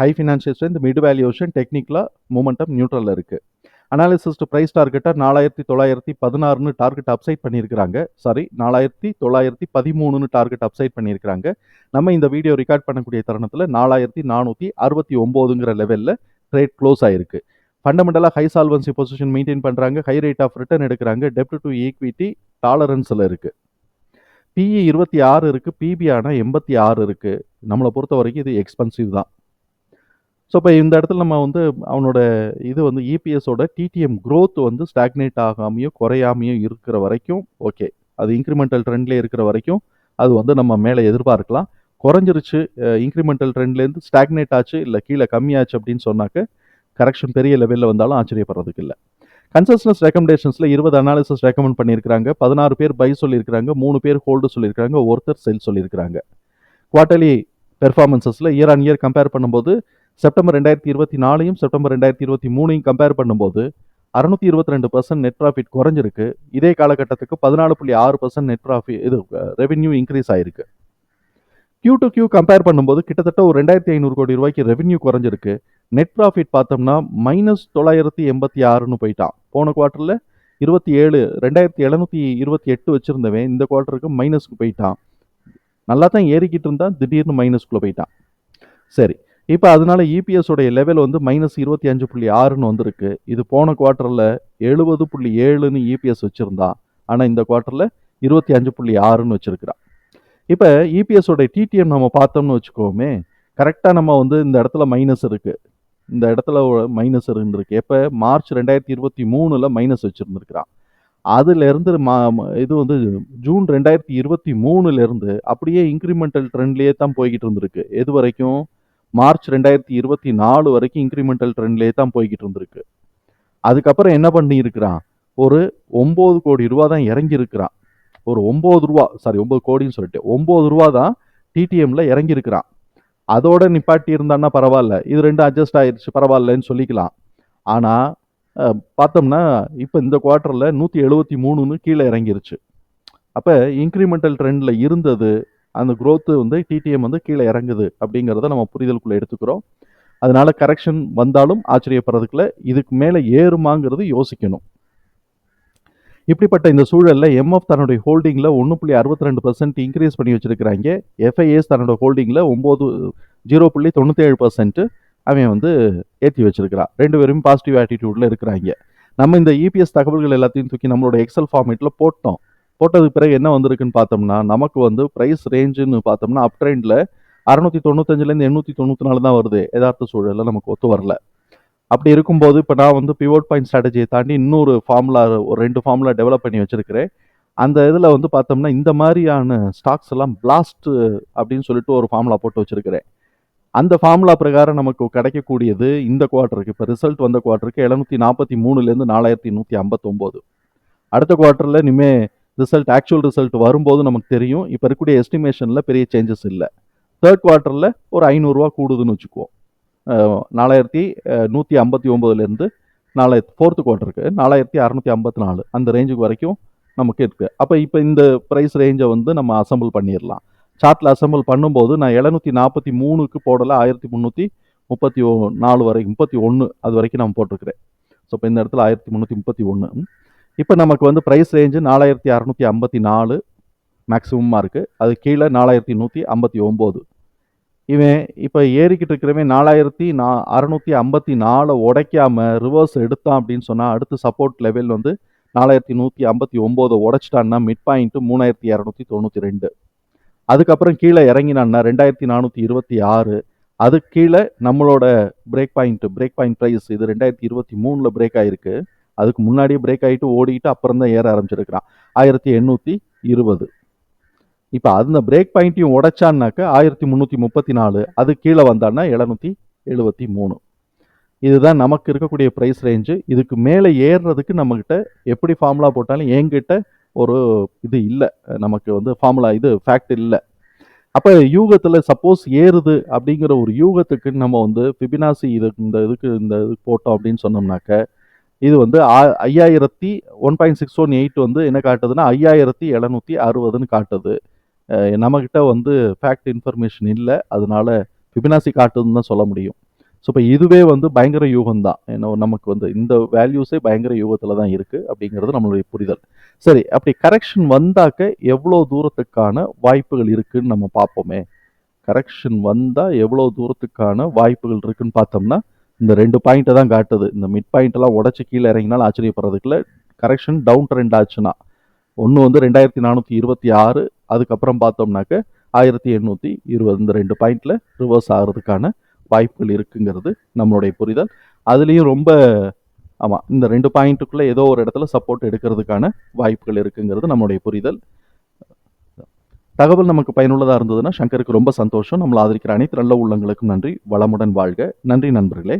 High financial strength mid valuation டெக்னிக்கலாக momentum நியூட்ரலில் இருக்குது அனாலிசிஸ்ட் ப்ரைஸ் டார்கெட்டாக நாலாயிரத்தி தொள்ளாயிரத்தி பதினாறுன்னு டார்கெட் அப்சைட் பண்ணியிருக்கிறாங்க. சாரி நாலாயிரத்தி தொள்ளாயிரத்தி பதிமூணுன்னு டார்கெட் அப்சைட் பண்ணியிருக்கிறாங்க. நம்ம இந்த வீடியோ ரெக்கார்ட் பண்ணக்கூடிய தருணத்தில் நாலாயிரத்தி நானூற்றி அறுபத்தி ஒம்போதுங்கிற லெவலில் ட்ரேட் க்ளோஸ் ஆயிருக்கு. ஃபண்டமெண்டலாக ஹை சால்வன்சி பொசிஷன் மெயின்டைன் பண்ணுறாங்க ஹை ரேட் ஆஃப் ரிட்டர்ன் எடுக்கிறாங்க. டெப்ட் டு ஈக்விட்டி டாலரன்ஸில் இருக்குது பிஇ இருபத்தி ஆறு இருக்குது பிபி ஆனால் எண்பத்தி ஆறு இருக்குது நம்மளை பொறுத்த வரைக்கும் இது எக்ஸ்பென்சிவ் தான். ஸோ இப்போ இந்த இடத்துல நம்ம வந்து அவனோட இது வந்து இபிஎஸோட டிடிஎம் க்ரோத் வந்து ஸ்டாக்னேட் ஆகாமையோ குறையாமையோ இருக்கிற வரைக்கும் ஓகே அது இன்க்ரிமெண்டல் ட்ரெண்ட்லேயே இருக்கிற வரைக்கும் அது வந்து நம்ம மேலே எதிர்பார்க்கலாம். குறைஞ்சிருச்சு இன்க்ரிமெண்டல் ட்ரெண்ட்லேருந்து ஸ்டாக்னேட் ஆச்சு இல்லை கீழே கம்மியாச்சு அப்படின்னு சொன்னாக்க கரெக்ஷன் பெரிய லெவலில் வந்தாலும் ஆச்சரியப்படுறதுக்கு இல்லை. கன்சஸ்னஸ் ரெக்கமெண்டேஷன்ஸில் இருபது அனாலிசிஸ் ரெக்கமெண்ட் பண்ணியிருக்காங்க பதினாறு பேர் பை சொல்லியிருக்காங்க மூணு பேர் ஹோல்டு சொல்லியிருக்காங்க ஒருத்தர் செல் சொல்லியிருக்கிறாங்க. குவார்ட்டர்லி பெர்ஃபார்மன்சஸில் இயர் ஆன் இயர் கம்பேர் பண்ணும்போது செப்டம்பர் ரெண்டாயிரத்தி இருபத்தி நாலையும் செப்டம்பர் ரெண்டாயிரத்தி இருபத்தி மூணையும் கம்பேர் பண்ணும்போது அறுநூத்தி இருபத்தி ரெண்டு பர்சன்ட் நெட் ப்ராஃபிட் குறைஞ்சிருக்கு. இதே காலகட்டத்துக்கு பதினாலு புள்ளி ஆறு பர்சன்ட் நெட் ப்ராஃபிட் இது ரெவென்யூ இன்க்ரீஸ் ஆயிருக்கு. கியூ டு கியூ கம்பேர் பண்ணும்போது கிட்டத்தட்ட ஒரு ரெண்டாயிரத்தி ஐநூறு கோடி ரூபாய்க்கு ரெவென்யூ குறைஞ்சிருக்கு. நெட் ப்ராஃபிட் பார்த்தோம்னா மைனஸ் தொள்ளாயிரத்தி எண்பத்தி ஆறுன்னு போயிட்டான். போன குவார்ட்டரில் இருபத்தி ஏழு ரெண்டாயிரத்தி எழுநூத்தி இருபத்தி எட்டு வச்சுருந்தவன் இந்த குவார்ட்டருக்கு மைனஸ்க்கு போயிட்டான். நல்லா தான் ஏறிக்கிட்டு இருந்தான் திடீர்னு மைனஸ்க்குள்ளே போயிட்டான். சரி இப்போ அதனால இபிஎஸ் உடைய லெவல் வந்து மைனஸ் இருபத்தி அஞ்சு புள்ளி ஆறுன்னு வந்திருக்கு. இது போன குவார்ட்டரில் எழுபது புள்ளி ஏழுன்னு இபிஎஸ் வச்சுருந்தான் ஆனால் இந்த குவார்ட்டரில் இருபத்தி அஞ்சு புள்ளி ஆறுன்னு வச்சுருக்கிறான் இப்போ இபிஎஸோடைய டிடிஎம் நம்ம பார்த்தோம்னு வச்சுக்கோமே கரெக்டாக நம்ம வந்து இந்த இடத்துல மைனஸ் இருக்குது இந்த இடத்துல மைனஸ் இருந்திருக்கு. எப்போ? மார்ச் ரெண்டாயிரத்தி இருபத்தி மூணில் மைனஸ் வச்சுருந்துருக்கிறான் அதுலேருந்து மா இது வந்து ஜூன் ரெண்டாயிரத்தி இருபத்தி மூணுலேருந்து அப்படியே இன்க்ரிமெண்டல் ட்ரெண்ட்லேயே தான் போய்கிட்டு இருந்திருக்கு. எது வரைக்கும்? மார்ச் ரெண்டாயிரத்தி இருபத்தி நாலு வரைக்கும் இன்க்ரிமெண்டல் ட்ரெண்ட்லேயே தான் போய்கிட்டு இருந்திருக்கு. அதுக்கப்புறம் என்ன பண்ணி இருக்கிறான் ஒரு ஒம்பது கோடி ரூபா தான் இறங்கியிருக்கிறான். ஒரு ஒம்பது ரூபா சாரி ஒம்பது கோடின்னு சொல்லிட்டு ஒம்பது ரூபா தான் டிடிஎம்ல இறங்கியிருக்கிறான். அதோட நிப்பாட்டி இருந்தான்னா பரவாயில்ல. இது ரெண்டும் அட்ஜஸ்ட் ஆயிடுச்சு பரவாயில்லன்னு சொல்லிக்கலாம். ஆனால் பார்த்தோம்னா இப்போ இந்த குவார்ட்டரில் நூற்றி எழுபத்தி மூணுன்னு கீழே இறங்கிருச்சு. அப்போ இன்க்ரிமெண்டல் ட்ரெண்டில் இருந்தது அந்த குரோத்து வந்து டிடிஎம் வந்து கீழே இறங்குது அப்படிங்கிறத நம்ம புரிதலுக்குள்ளே எடுத்துக்கிறோம். அதனால கரெக்ஷன் வந்தாலும் ஆச்சரியப்படுறதுக்குள்ள இதுக்கு மேலே ஏறுமாங்கிறது யோசிக்கணும். இப்படிப்பட்ட இந்த சூழலில் எம்எஃப் தன்னுடைய ஹோல்டிங்கில் ஒன்று புள்ளி அறுபத்தி ரெண்டு பர்சன்ட் இன்க்ரீஸ் பண்ணி வச்சுருக்கிறாங்க. எஃப்ஐஎஸ் தன்னோட ஹோல்டிங்கில் ஒம்பது ஜீரோ புள்ளி தொண்ணூற்றேழு பர்சன்ட்டு அவன் வந்து ஏற்றி வச்சிருக்கிறான் ரெண்டு பேரும் பாசிட்டிவ் ஆட்டிடியூடில் இருக்கிறாங்க. நம்ம இந்த இபிஎஸ் தகவல்கள் எல்லாத்தையும் தூக்கி நம்மளோட எக்ஸல் ஃபார்மேட்டில் போட்டோம். போட்டதுக்கு பிறகு என்ன வந்திருக்குன்னு பார்த்தோம்னா நமக்கு வந்து ப்ரைஸ் ரேஞ்சுன்னு பார்த்தோம்னா அப் ட்ரெண்டில் அறுநூத்தி தொண்ணூத்தஞ்சுலேருந்து எண்ணூற்றி தொண்ணூற்றி நாலு தான் வருது. எதார்த்த சூழலில் நமக்கு ஒத்து வரல. அப்படி இருக்கும்போது இப்போ நான் வந்து பிவோட் பாயிண்ட் ஸ்ட்ராட்டஜியை தாண்டி இன்னொரு ஃபார்முலா ஒரு ரெண்டு ஃபார்முலா டெவலப் பண்ணி வச்சுருக்கிறேன். அந்த இதில் வந்து பார்த்தோம்னா இந்த மாதிரியான ஸ்டாக்ஸ் எல்லாம் பிளாஸ்ட் அப்படின்னு சொல்லிட்டு ஒரு ஃபார்முலா போட்டு வச்சுருக்கிறேன். அந்த ஃபார்முலா பிரகாரம் நமக்கு கிடைக்கக்கூடியது இந்த குவார்ட்டருக்கு இப்போ ரிசல்ட் வந்த குவார்ட்டருக்கு எழுநூற்றி நாற்பத்தி மூணுலேருந்து நாலாயிரத்தி நூற்றி ஐம்பத்தொம்போது. அடுத்த குவார்ட்டரில் இனிமே ரிசல்ட் ஆக்சுவல் ரிசல்ட் வரும்போது நமக்கு தெரியும். இப்போ இருக்கக்கூடிய எஸ்டிமேஷனில் பெரிய சேஞ்சஸ் இல்லை. தேர்ட் குவார்ட்டரில் ஒரு ஐநூறுரூவா கூடுதுன்னு வச்சுக்குவோம். நாலாயிரத்தி நூற்றி ஐம்பத்தி ஒம்போதுலேருந்து நாலாயிரத்தி ஃபோர்த்து குவார்ட்டருக்கு நாலாயிரத்தி அறநூற்றி ஐம்பத்தி நாலு. அந்த ரேஞ்சுக்கு வரைக்கும் நமக்கு இருக்குது அப்போ இப்போ இந்த ப்ரைஸ் ரேஞ்சை வந்து நம்ம அசம்பிள் பண்ணிடலாம். சார்ட்டில் அசம்பிள் பண்ணும்போது நான் எழுநூற்றி நாற்பத்தி மூணுக்கு போடலை ஆயிரத்தி முந்நூற்றி முப்பத்தி ஒ நாலு வரைக்கும் முப்பத்தி ஒன்று அது வரைக்கும் நான் போட்டிருக்கிறேன். ஸோ இப்போ இந்த இடத்துல ஆயிரத்தி முந்நூற்றி முப்பத்தி ஒன்று இப்போ நமக்கு வந்து ப்ரைஸ் ரேஞ்சு நாலாயிரத்தி அறநூற்றி ஐம்பத்தி நாலு மேக்ஸிமமாக இருக்குது அது கீழே நாலாயிரத்தி நூற்றி ஐம்பத்தி ஒம்பது. இவன் இப்போ ஏறிக்கிட்டு இருக்கிறவன் நாலாயிரத்தி நா அறநூற்றி ஐம்பத்தி நாலை உடைக்காமல் ரிவர்ஸ் எடுத்தான் அப்படின்னு சொன்னால் அடுத்த சப்போர்ட் லெவல் வந்து நாலாயிரத்தி நூற்றி ஐம்பத்தி ஒம்போதை உடைச்சிட்டான்னா மிட் பாயிண்ட்டு மூணாயிரத்தி இரநூத்தி தொண்ணூற்றி ரெண்டு. அதுக்கப்புறம் கீழே இறங்கினான்னா ரெண்டாயிரத்தி நானூற்றி இருபத்தி ஆறு. அது கீழே நம்மளோட break point break point price இது ரெண்டாயிரத்தி இருபத்தி மூணில் பிரேக் ஆயிருக்கு. அதுக்கு முன்னாடியே பிரேக் ஆகிட்டு ஓடிட்டு அப்புறம் தான் ஏற ஆரம்பிச்சிருக்கிறான். ஆயிரத்தி எண்ணூற்றி இருபது. இப்போ அந்த பிரேக் பாயிண்ட்டையும் உடைச்சான்னாக்க ஆயிரத்தி முந்நூற்றி முப்பத்தி நாலு அது கீழே வந்தான்னா எழுநூற்றி எழுபத்தி மூணு. இதுதான் நமக்கு இருக்கக்கூடிய ப்ரைஸ் ரேஞ்சு இதுக்கு மேலே ஏறுறதுக்கு நம்மக்கிட்ட எப்படி ஃபார்முலா போட்டாலும் என்கிட்ட ஒரு இது இல்லை. நமக்கு வந்து ஃபார்முலா இது ஃபேக்ட் இல்லை. அப்போ யூகத்தில் சப்போஸ் ஏறுது அப்படிங்கிற ஒரு யூகத்துக்கு நம்ம வந்து ஃபிபினாசி இது இந்த இதுக்கு இந்த இது போட்டோம் அப்படின்னு சொன்னோம்னாக்க இது வந்து ஆ- ஐயாயிரத்தி one point six one eight வந்து என்ன காட்டுதுன்னா ஐயாயிரத்தி எழுநூற்றி அறுபதுன்னு காட்டுது. நம்மக்கிட்ட வந்து ஃபேக்ட் இன்ஃபர்மேஷன் இல்லை. அதனால ஃபிபினாசி காட்டுதுன்னு தான் சொல்ல முடியும். ஸோ இப்போ இதுவே வந்து பயங்கர யூகம் தான் ஏன்னா நமக்கு வந்து இந்த வேல்யூஸே பயங்கர யூகத்தில் தான் இருக்குது அப்படிங்கிறது நம்மளுடைய புரிதல். சரி அப்படி கரெக்ஷன் வந்தாக்க எவ்வளோ தூரத்துக்கான வாய்ப்புகள் இருக்குதுன்னு நம்ம பார்ப்போமே. கரெக்ஷன் வந்தால் எவ்வளோ தூரத்துக்கான வாய்ப்புகள் இருக்குதுன்னு பார்த்தோம்னா இந்த ரெண்டு பாயிண்ட்டை தான் காட்டுது. இந்த மிட் பாயிண்ட்டெல்லாம் உடச்சி கீழே இறங்கினாலும் ஆச்சரியப்படுறதுக்குள்ள கரெக்ஷன் டவுன் ட்ரெண்ட் ஆச்சுன்னா. ஒன்று வந்து ரெண்டாயிரத்தி நானூற்றி இருபத்தி ஆறு அதுக்கப்புறம் பார்த்தோம்னாக்க ஆயிரத்தி எண்ணூற்றி இருபது. இந்த ரெண்டு பாயிண்டில் ரிவர்ஸ் ஆகிறதுக்கான வாய்ப்புகள் இருக்குங்கிறது நம்மளுடைய புரிதல். அதுலேயும் ரொம்ப ஆமாம் இந்த ரெண்டு பாயிண்ட்டுக்குள்ளே ஏதோ ஒரு இடத்துல சப்போர்ட் எடுக்கிறதுக்கான வாய்ப்புகள் இருக்குங்கிறது நம்மளுடைய புரிதல். தகவல் நமக்கு பயனுள்ளதாக இருந்ததுன்னா சங்கருக்கு ரொம்ப சந்தோஷம். நம்மளை ஆதரிக்கிற அனைத்து நல்ல உள்ளங்களுக்கும் நன்றி. வளமுடன் வாழ்க. நன்றி நண்பர்களே.